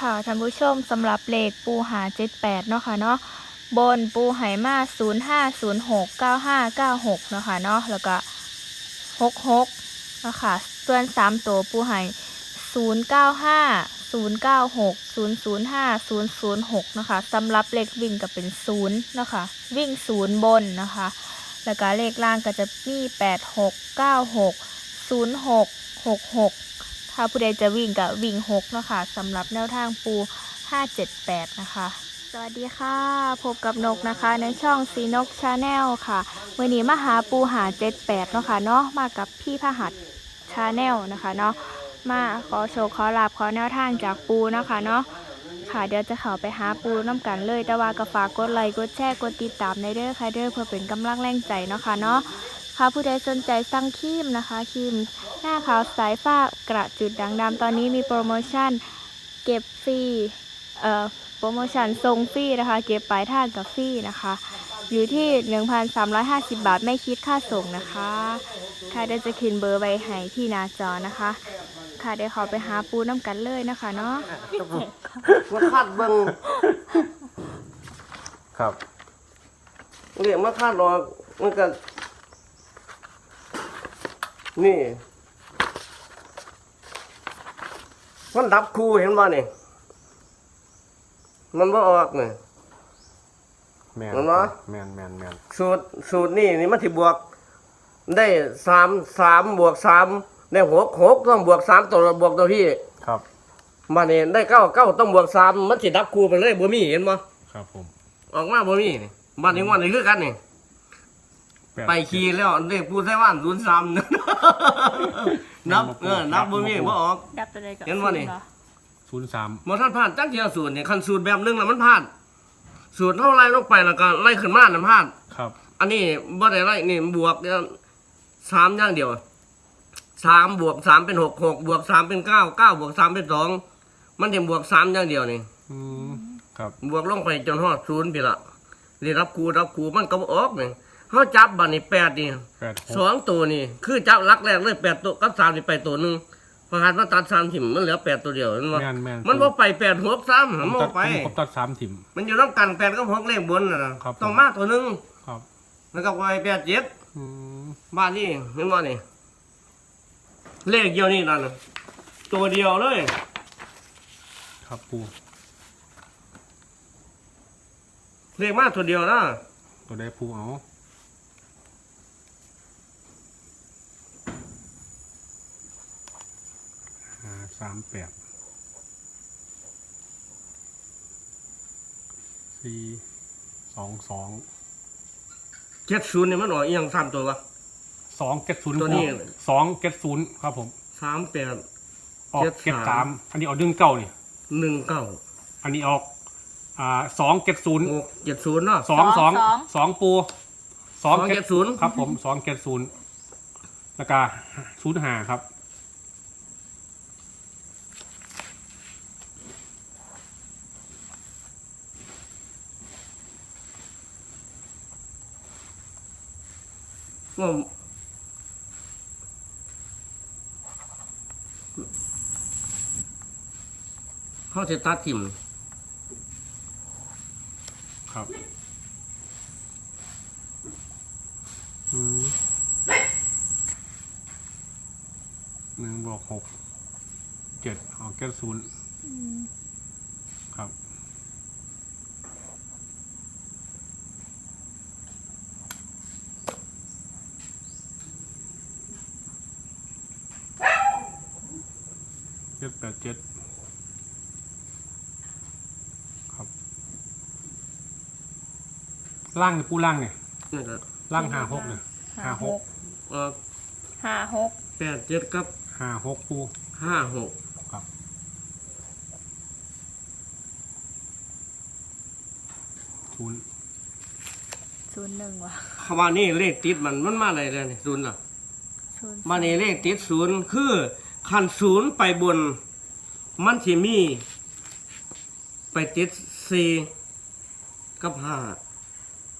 ค่ะท่านผู้ชมสำหรับเลขปูหา78เนาะค่ะเนาะบนปูไหมา0506 9596เนาะค่ะเนาะแล้วก็66เนาะค่ะส่วน3ตัวปูไห095 096 005 006เนาะคะสำหรับเลขวิ่งก็เป็น0เนาะคะวิ่ง0บนนะคะ แล้วก็เลขล่างก็จะมี86 96 06 66 ถ้าผู้ใดจะวิ่งก็วิ่ง6เนาะค่ะสำหรับแนวทางปู 578 นะคะ สวัสดีค่ะ พบกับนกนะคะในช่องซีนกชาแนลค่ะวันนี้มาหาปูหา 78 เนาะค่ะเนาะมากับพี่พหัสชาแนลนะคะเนาะมาขอโชว์ขอลาบขอแนวทางจากปูนะคะเนาะค่ะเดี๋ยวจะเข้าไปหาปูน้ำกันเลย แต่ว่าก็ฝากกดไลค์กดแชร์กดติดตามในเด้อค่ะเด้อเพื่อเป็นกำลังแรงใจเนาะค่ะเนาะ ค่ะผู้ใดสนใจสั่งครีมนะคะครีมหน้าขาวสายฟ้ากระจุดด่างดำตอนนี้มีโปรโมชั่นเก็บฟรีเอ่อโปรโมชั่นส่งฟรีนะคะ เก็บปลายทางกับฟรีนะคะ อยู่ที่ 1,350 บาทไม่คิดค่าส่งนะคะค่ะเดี๋ยวจะขึ้นเบอร์ไว้ให้ที่หน้าจอนะคะ ค่ะเดี๋ยวเขาไปหาปูน้ำกันเลยนะคะเนาะมาคาดเบิ่งครับเรียกมาคาดรอกมันก็ นี่ มันดับคูเห็นบ่นี่ มันบ่ออกนี่ แมนเอาเนอะแมนแมนแมนสูตรสูตรนี่นี่มันสิบวก ได้สามสามบวกสามได้หกหกต้องบวกสามตัวบวกตัวพี่ครับมาเนี่ยได้เก้าเก้าต้องบวกสามมันสิดับคูไปเลยบ่มีเห็นบ่ครับผม ออกมาบ่มีนี่บ้านนี้วันนี้คือกันนี่แปด ไปขี่แล้วเด็กผู้ไต้หวันศูนย์สามนับเออนับบ่มีบ่ออก ดับตัวใดกับเห็นบ่นี่ ศูนย์สามบ่ทันผ่านจักเทียสูตรนี่คันสูตรแบบหนึงแล้วมันผ่านสูตรเท่าไรลงไปแล้วก็ไล่ขึ้นมาน่ะผ่านครับอันนี้บ่ได้ไล่นี่บวกเนี่ยสามอย่างเดียวสามบวกสามเป็นหกหกบวกสามเป็นเก้าเก้าบวกสามเป็นสองมันถึงบวกสามอย่างเดียวนี่อืมครับบวกลงไปจนฮอดศูนย์พี่ละนี่รับครูรับครูมันก็บ่ออกนี่ เฮาจับบัดนี้แปดนี่แปดหสกองตัวนี่คือจับลักแรกเลยแปดตัวกับสามนี่ไปตัวหนึ่งพอหันมาตัดสามถิ่มมันเหลือแปดตัวเดียวนั่นวะแมนแมนมันบ่ไปแปดหกซ้ำผมันมบ่ตัดไป ผมตัดสามถิ่ม มันอยู่น้ำกันแปดกับหกเลขบนน่ะนะครับ ต้องมาตัวหนึ่งครับแล้วก็ไปแปดเจ็ดอืมบ้านนี่เห็นบ่นี่เลขเดียวนี่นั่นน่ะตัวเดียวเลยครับปูเลขมาตัวเดียวนะตัวได้ปูเอา สามแปดสี่สองสองเจ็ดศูนย์นี่มันออกอีหยังสามตัววะ สองเก็ดศูนย์ตัวนี้ สองเก็ดศูนย์ครับผม สามแปด ออกเจ็ดเก็ดสาสาม มอันนี้ออกดึงเก้านี่ หนึ่งเก้าอันนี้ออกอ่าสองเก็ดศูนย์หกเจ็ดศูนย์เนาะ สองสองสองปูสองสองเจ็ดศูนย์ครับผมสองเก็ดศูนย์แล้วก็ศูนย์หาครับ ว่าเขาจะตัดทิมครับ อืมหนึ่งบวกหกเจ็ดออกเก็ดศูนย์ครับ เจ็ดแปดเจ็ดครับ ล่างเนี่ยปูล่างเนี่ยนี่ก็ล่างหาหกเนี่ยหาหกเออห้าหกแปดเจ็ดกับหาหกปูห้าหกครับศูนย์ศูนย์หนึ่งวะคำว่านี่เลขติดมันมันมาอะไรเลยนี่ศูนย์อะ ศูนย์มาในเลขติดศูนย์คือคันศูนย์ไปบน มันที่มี ไปติดสี่กับห้า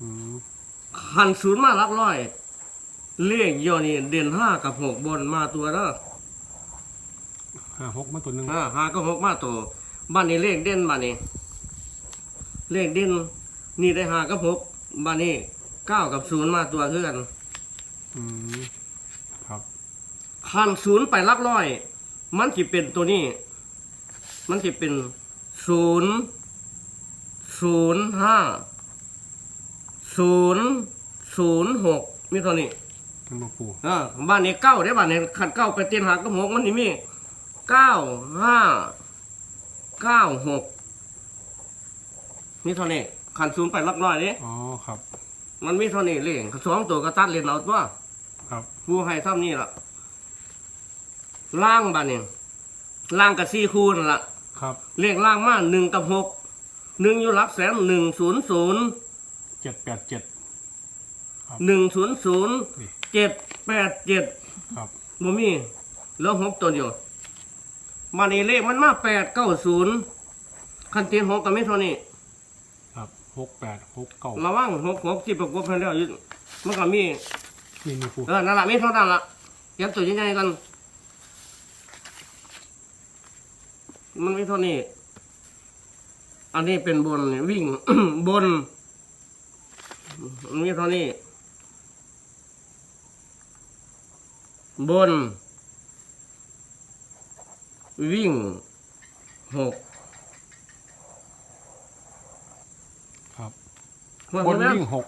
อืมคันศูนย์มาหลักร้อย เลขย่อนี่เด่นห้ากับหกบนมาตัวเนาะหาหกมาตัวหนึ่งอ่าห้ากับหกมาตัวบ้านนี้เลขเด่นบ้านนี้ เลขเด่นนี่ได้หากับหกบ้านนี้เก้ากับศูนย์มาตัวคือกันอืมครับ คันศูนย์ไปหลักร้อย มันจะเป็นตัวนี้ มันจะเป็นศูนย์ศูนย์ห้าศูนย์ศูนย์หกมีเท่านี้มันบ่ปูอ่าบ้านนี้เก้าได้บ้านนี้ขันเก้าไปเตียนหากับหกมันนี่มีเก้าห้าเก้าหกมีเท่านี้ขันศูนย์ไปหลักร้อยนี่อ๋อครับ มันมีเท่านี้เลยสองตัวก็ตัดเรียนเอาตัวครับผู้ให้ทำนี่ละล่างบ้านนี้ล่างกับสี่คูนั่นละ ครับเลขล่างมาหนึ่งกับหกหนึ่งอยู่หลักแสนหนึ่งศูนย์ศูนย์เจ็ดแปดเจ็ดหนึ่งศูนย์ศูนย์นี่เจ็ดแปดเจ็ดครับบ่มีแล้วหกตัวเดียวมาในเลขมันมาแปดเก้าศูนย์คันเตียนหกก็ไม่เท่านี้ ครับหกแปดหกเก้าระวังหกหกที่ประกบกันแล้วอยู่มันก็มีนี่มีปูเออนั่นละมีเท่านั้นละยับตัวใหญ่ๆกัน มันไม่เท่านี้ อันนี้เป็นบนนี่วิ่ง บน มันมีเท่านี้ บน วิ่งหกครับว่าบนใช่ไหมวิ่งหก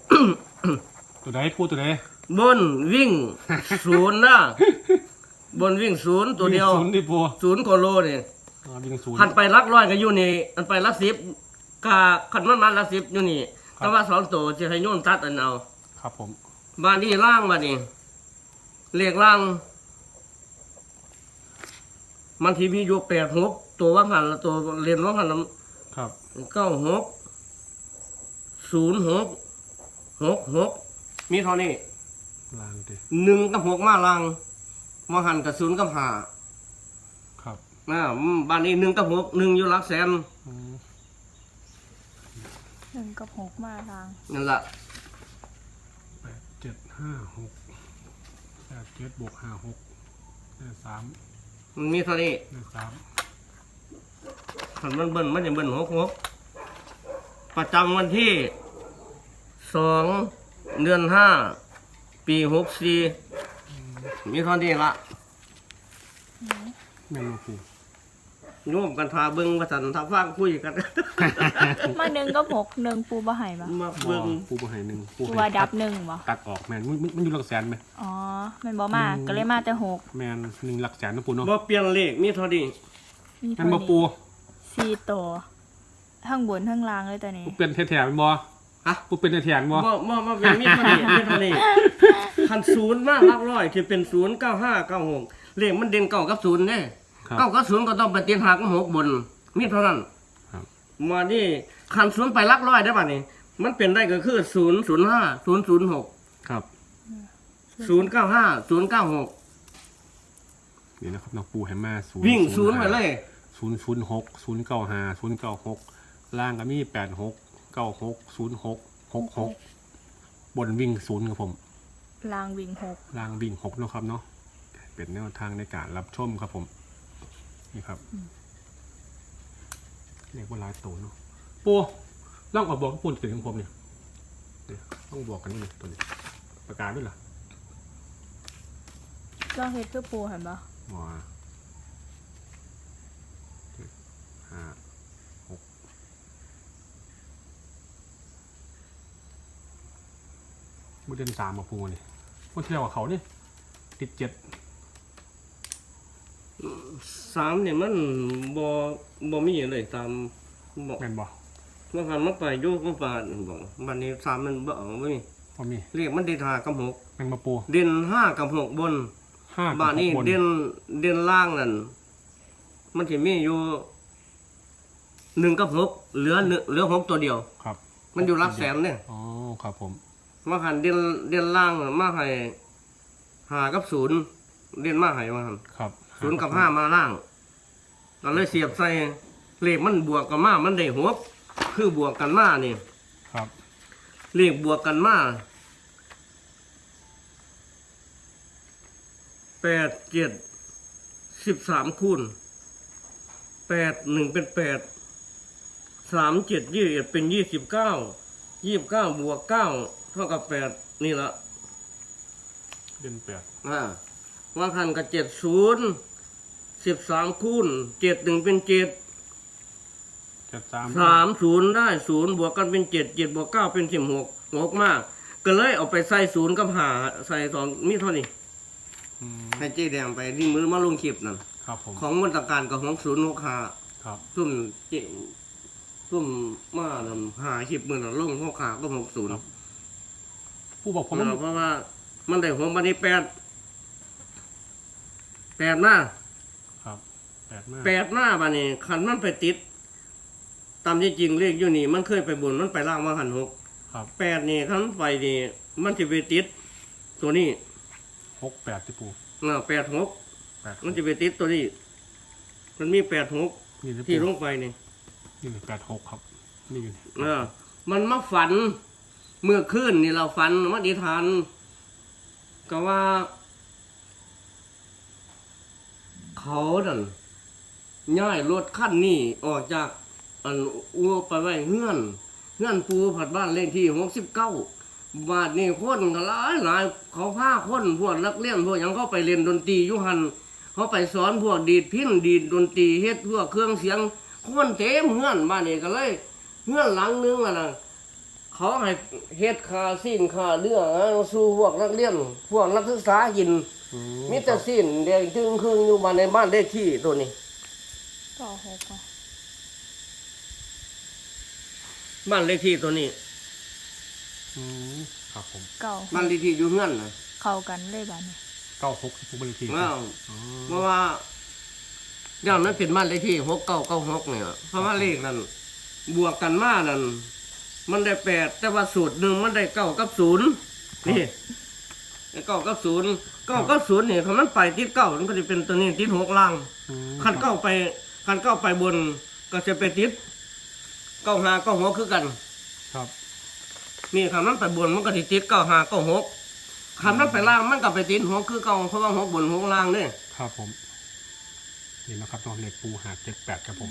ตัวใดปูตัวใดบนวิ่งศูนย์นะบนวิ่งศูนย์ตัวเดียวงศูนย์ดิปูศูนย์กว่าโลเนี่ย อ่าวิ่งศูนย์หันไปลักร้อยก็อยู่นี่อันไปลักสิบกาขันมันมาลักสิบอยู่นี่ครับแต่ว่าสองตัวจะให้โยนตัดอันเอาครับผมบ้านนี้ล่างบ้านนี้เลขล่าง มันทีมีอยู่แปดหกตัวว่างหันละตัวเรียนว่างหันละครับ เก้าหกศูนย์หกหกหกมีเท่านี้ลางดิหนึ่งกับหกมาล่างว่างหันกับศูนย์กับห้าครับ อ่าอืมบ้านนี้หนึ่งกับหกหนึ่งอยู่หลักแสนอืมหนึ่งกับหกมาทางนั่นแหละแปดเจ็ดห้าหกแปดเจ็ดบวกห้าหกได้สามมันมีเท่านี้ได้สามขันมันเบิ้ลมันจะเบิ้ลหกหกประจำวันที่สองเดือนห้าปีหกสี่มีเท่านี้ละ แม่นบ่ปู ร่วมกันทาเบิ้งประสันทาฟังคุยกัน มาหนึ่งกับหกหนึ่งปูบ่ใหายปะมาบ่เบิ้งปูบ่ให้หนึ่งปูปูให้ว่าดัตับหนึ่งบ่ตัดออกแม่นมันมันมันอยู่หลักแสนไหม อ๋อแมันบ่มาก็เลยมาแต่หกแม่นหนึ่งหลักแสนนะปูเนาะบ่เปลี่ยนเลขมีเท่านี้มีแม่เท่านบ่ปูนี้สี่ตัวทั้งบนทั้งล่างเลยตัวนี้ปูเป็นแถวๆแม่นบ่ฮะปูเป็นแถวๆบ่บ่บ่บ่เป็นมีเท่านี้มีเท่านี้คันศูนย์มาหลักร้อยที่เป็นศูนย์เก้าห้าเก้าหกเลขมันเด่นเก้ากับศูนย์เนี่ย ครับ เก้ากับศูนย์ก็ต้องไปเตียนหักหกบนมีเท่านั้นครับ มานี่คันศูนย์ไปหลักร้อยได้ป่ะนี่มันเป็นได้ก็คือศูนย์ศูนย์ห้าศูนย์ศูนย์หกครับศูนย์เก้าห้าศูนย์เก้าหกนี่นะครับน้องปูให้มาศูนย์วิ่งศูนย์ไปเลย ศูนย์ศูนย์หกศูนย์เก้าห้าศูนย์เก้าหกล่างก็มีแปดหกเก้าหกศูนย์หกหกหกบนวิ่งศูนย์ครับผมล่างวิ่งหกล่างวิ่งหกเนาะครับเนาะเป็นแนวทางในการรับชมครับผม นี่ครับเรียกว่าลายโตเนาะปูล่องออกบอกปูนเกิดของผมเนี่ยเนี่ยต้องบอกกันนี่ตัวนี้ประกาศด้วยเหรอก็เฮ็ดคือปูเห็นปะว้าเจ็ดห้าหกบุเดนสามมาปูนี่คนเที่ยวกับเขานี่ติดเจ็ด สามเนี่ยมันบ่บ่มีเลยตามบอกแมนบอกเมื่อคันมันไปโยกมันไปบอกวันนี้สามมันบ่เอาไม่มีพอมีเรียกมันเด่นห้ากับหกแมงมาปูเด่นห้ากับหกบนห้ากับบ้านนี้หกบนเด่นเด่นล่างนั่นมันจะมีอยู่หนึ่งกับหกเหลือหนึ่งเหลือหกตัวเดียว ครับ มันอยู่หลักแสนเนี่ยอ๋อครับผมมาหันเด่นเด่นล่างน่ะมาให้หากับศูนย์เด่นมาให้มาหันครับ ศูนย์กับห้ามาล่างก็เลยเสียบใส่เลขมันบวกกับมามันได้หกคือบวกกันมานี่ครับ เลขบวกกันมาแปดเจ็ดสิบสามคูณแปดหนึ่งเป็นแปดสามเจ็ดยี่สิบเอ็ดเป็นยี่สิบเก้ายี่สิบเก้าบวกเก้าเท่ากับแปดนี่ละเด่นแปดอ่าว่าคันกับเจ็ดศูนย์ สิบสามคูณเจ็ดหนึ่งเป็นเจ็ดเจ็ดสามสามศูนย์ได้ศูนย์บวกกันเป็นเจ็ดเจ็ดบวกเก้าเป็นสิบหกหกมาก ก็เลยเอาไปใส่ศูนย์กับหาใส่สองมีเท่านี้อืมให้เจ๊แดงไปที่มือมาลงคลิปนั่นครับผม ของมนตการกับของศูนย์หกหาครับ ซุ่มเจ๊ซุ่มมานั่นหาคลิปมือนั่นลงหกหาก็หกศูนย์ ผู้บอกผมมันเพราะว่ามันได้หัวมันนี่แปดแปดหน้าครับ แปดมากแปดหน้าบานี่คันมันไปติด ตามที่จริงเลขอยู่นี่ มันเคยไปบนมันไปล่างมาหันหกครับแปดนี่คันไปนี่มันจะไปติด ตัวนี้หกแปดที่ปูน่ะแปดหกแปดมันจะไปติดตัวนี้ มันมีแปดหกนี่ที่ที่ลปูงไปนี่นี่นี่แปดหกครับ นี่อยู่นี่เออ มันมาฝัน เมื่อคืนนี่เราฝันมาดิทาน ก็ว่า เขาดัน ย้ายรถขั้นนี้ออกจากอันอัวไปไว้เงื่อนเงื่อนปูผัดบ้านเลขที่หกสิบเก้าบาทนี่คนก็หลายหลายเขาพาคนพวกนักเรียนพวกหยังเขาไปเรียนดนตรีอยุหันเขาไปสอนพวกดีดพินดีดดนตรีเฮ็ดพวกเครื่องเสียงคนเต็มเงื่อนบ้านนี่ก็เลยเงื่อนหลังนึงอะนะเขาให้เฮ็ดคาสิ้นคาเนื้อสู่พวกนักเรียนพวกนักศึกษากินอืมิตรสิ้นแดงจึงครึ่งอยู่มาในบ้านเลขที่ตัวนี้ เก้าหกอะบ้านเลขที่ตัวนี้อืมครับผมเก้าหบ้านกเลขที่อยู่เงื่อนนะเข้ากันเลยบ้านนี้เก้าหกที่ปูบริทีว้าวอ๋อเพราะว่าย้อนนั้นเป็นบ้านเลขที่หกเก้าเก้าหกเนี่ยเพราะว่าเลขนั้นบวกกันมานั่นมันได้แปดแต่ว่าสูตรหนึ่งมันได้เก้ากับศูนย์นี่เก้ากับศูนย์เก้ากับศูนย์เนี่ยถ้ามันไปติดเก้ามันก็จะเป็นตัวนี้ติดหกล่าง อืมคันเก้าไป คันเก้าไปบนก็จะไปติดเก้าห้าเก้าหกคือกัน ครับ นี่คำนั้นไปบนมันก็ติดติดเก้าห้าเก้าหกคำนั้นไปล่างมันก็ไปติดหกคือเก้าเพราะว่าหกบนหกล่างเนี่ยครับผม นี่นะครับนอนเลขปูหาเจ็ดแปดครับผม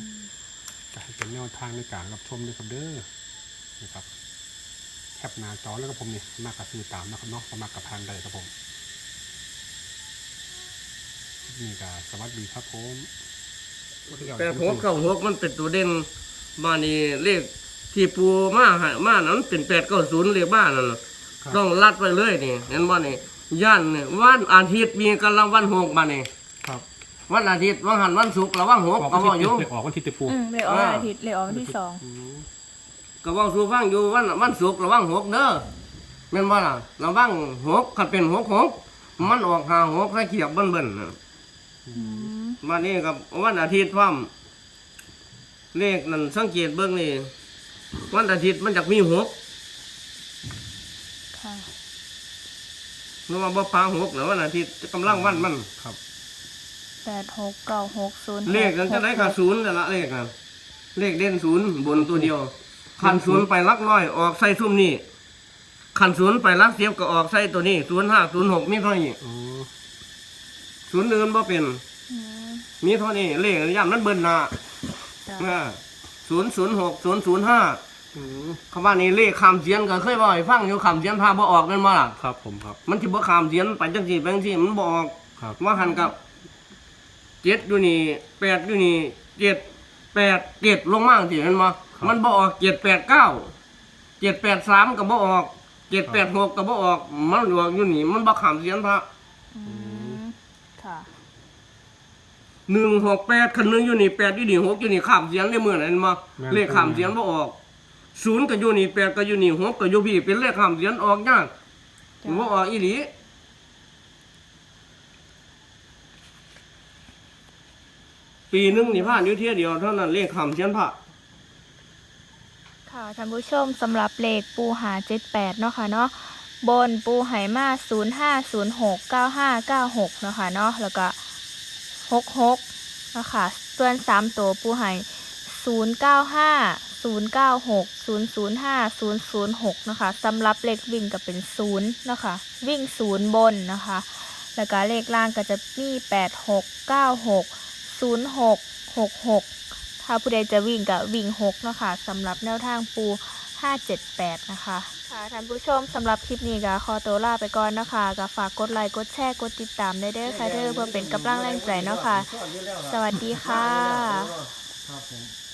จะให้เป็นแนวทางในการรับชมด้วยครับเด้อนะครับแคปหน้าจอแล้วก็ผมนี่มากกับซื้อตามนะครับเนาะประมาณกับพันใดครับผมนี่ก็สวัสดีครับผม แต่หกเก้าหกมันเป็นตัวเด่นบ้านนี้เลขที่ปูมาให้มานั้นเป็นแปดเก้าศูนย์เลขบ้านนั่นน่ะครับ ต้องลัดไปเลยนี่เห็นบ่นี่ย่านนี่วันอาทิตย์มีกำลังวันหกมานี่ครับวันอาทิตย์วันหันวันศุกร์ระวังหกออกก็วันบอกอที่ยู่เด็กออกวันที่ติดปูอืมเลยออกวันอ่าอาทิตย์เลยออกวันที่สองอืมก็บอกสู่ฟังอยู่วันวันศุกร์ระวังหกเด้อแม่นบ่ล่ะระวังหกคันเป็นหกหกมันออกหาหกให้เขียบเบิ่นๆน่ะอื มมานี่กับวันอาทิตย์พร้อมเลขนั่นสังเกตเบิ่งนี่วันอาทิตย์มันจะมีหกค่ะนึกว่าบ่ปาหกแล้ววันอาทิตย์กำลังวันมันครับแปดหกเก้าหกศูนย์เลขนั้นจะได้กับศูนย์แต่นละเลขนั้นเลขเด่นศูนย์บนตัวเดียวขันศูนย์ไปลักร้อยออกใส่ซุ่มนี่ขันศูนย์ไปลักเสียบก็ออกใส่ตัวนี้ศูนย์ห้าศูนย์หกมีเท่านี้อ๋อศูนย์อื่นบ่เป็น อืม มีเท่านี้เลขย่ำนั้นเบิ่นหน้าจ้ะศูนย์ศูนย์หกศูนย์ศูนย์ห้าอืมคำว่านี่เลขคำเสียนก็เคยบอกให้ฟังอยู่คำเสียนพาบ่ออกแม่นบ่ล่ะครับ ผมครับ มันสิบ่คำเสียนไปจังซี่ไปจังซี่มันบ่ออกครับว่าหันกับเจ็ดอยู่นี่แปดอยู่นี่เจ็ดแปดเจ็ดลงมากสิเห็นบ่มันบ่ออกเจ็ดแปดเก้าเจ็ดแปดสามก็บ่ออกเจ็ดแปดหกก็บ่ออก มันอยู่อยู่นี่มันบ่ขามเสียนพระ อืมค่ะ หนึ่งหกแปดคันหนึ่งอยู่นี่แปดอยู่นี่หกอยู่นี่ขามเสียนได้เมื่อไหร่มาเลขขามเสียนบ่ออกศูนย์ก็อยู่นี่แปดก็อยู่นี่หกก็อยู่พี่เป็นเลขขามเสียนออกยากจ้ะ บ่ออกอีหลีปีหนึงนี่ผ่านอยู่เที่ยเดียวเท่านั้นเลขขามเสียนพระค่ะท่านผู้ชมสำหรับเลขปูหาเจ็ดแปดเนาะค่ะเนาะบนปูไหมาศูนย์ห้าศูนย์หกเก้าห้าเก้าหกเนาะค่ะเนาะแล้วก็ หกหกนะคะส่วนสามตัวปูไหศูนย์เก้าห้าศูนย์เก้าหกศูนย์ศูนย์ห้าศูนย์ศูนย์หกนะคะสำหรับเลขวิ่งก็เป็นศูนย์นะคะวิ่งศูนย์บนนะคะ แล้วก็เลขล่างก็จะมีแปดหกเก้าหกศูนย์หกหกหกถ้าผู้ใดจะวิ่งกับวิ่งหกนะคะสำหรับแนวทางปู ห้าเจ็ดแปดนะคะ ค่ะท่านผู้ชมสำหรับคลิปนี้ก็ขอตัวลาไปก่อนเนาะคะก็ฝากกดไลค์กดแชร์กดติดตามได้เด้อค่ะเด้อเพื่อเป็นกำลังแรงใจเนาะค่ะ สวัสดีค่ะ ครับผม